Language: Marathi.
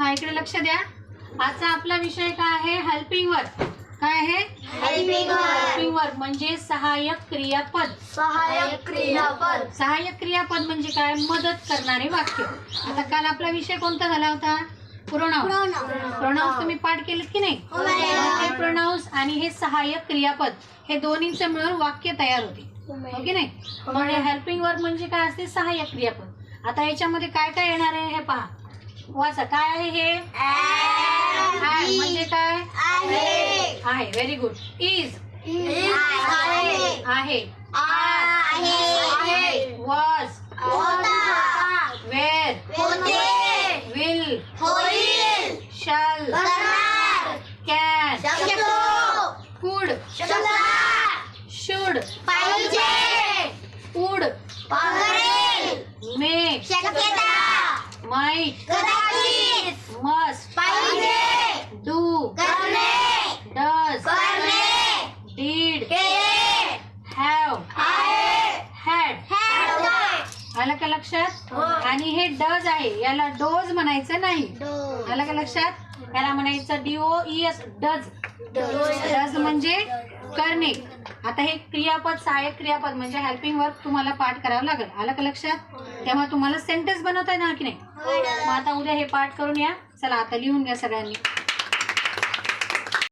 हा इकडे लक्ष द्या. आजचा आपला विषय काय आहे? हेल्पिंग वर्क काय आहे? हेल्पिंग हेल्पिंग वर्क म्हणजे सहाय्यक क्रियापद. सहाय्यक क्रियापद. सहाय्यक क्रियापद म्हणजे काय? मदत करणारे वाक्य. आता काल आपला विषय कोणता झाला होता? प्रोनाउन्स प्रोनाउन्स तुम्ही पाठ केलेत की नाही? हो, मॅडम. हे प्रोनाउन्स आणि हे सहाय्यक क्रियापद हे दोन्हीचं मिळून वाक्य तयार होते. हो की नाही? म्हणजे हेल्पिंग वर्क म्हणजे काय असते? सहाय्यक क्रियापद. आता याच्यामध्ये काय काय येणार आहे हे पहा. वाचा काय आहे हे? आहे म्हणजे काय? आहे आहे व्हेरी गुड इज आहे. आहे. आहे वॉज होता were will shall can could should पाहिजे वुड करेल मे कदाचित. मस्ट पाहिजे. डू करणे. डज करणे. डीड केले. हॅव. हॅड. आलं का लक्षात? हो. आणि हे डज आहे. याला डोज म्हणायचं नाही. आलं का लक्षात? याला म्हणायचं डीओ एस डज डज म्हणजे करणे. आता हे क्रियापद सहाय्यक क्रियापद म्हणजे हेल्पिंग वर्क तुम्हाला पाठ करावं लागेल. आलं का लक्षात? तेव्हा तुम्हाला सेंटेन्स बनवता येणार की नाही? मग आता उद्या हे पाठ करून या. चला आता लिहून घ्या सगळ्यांनी.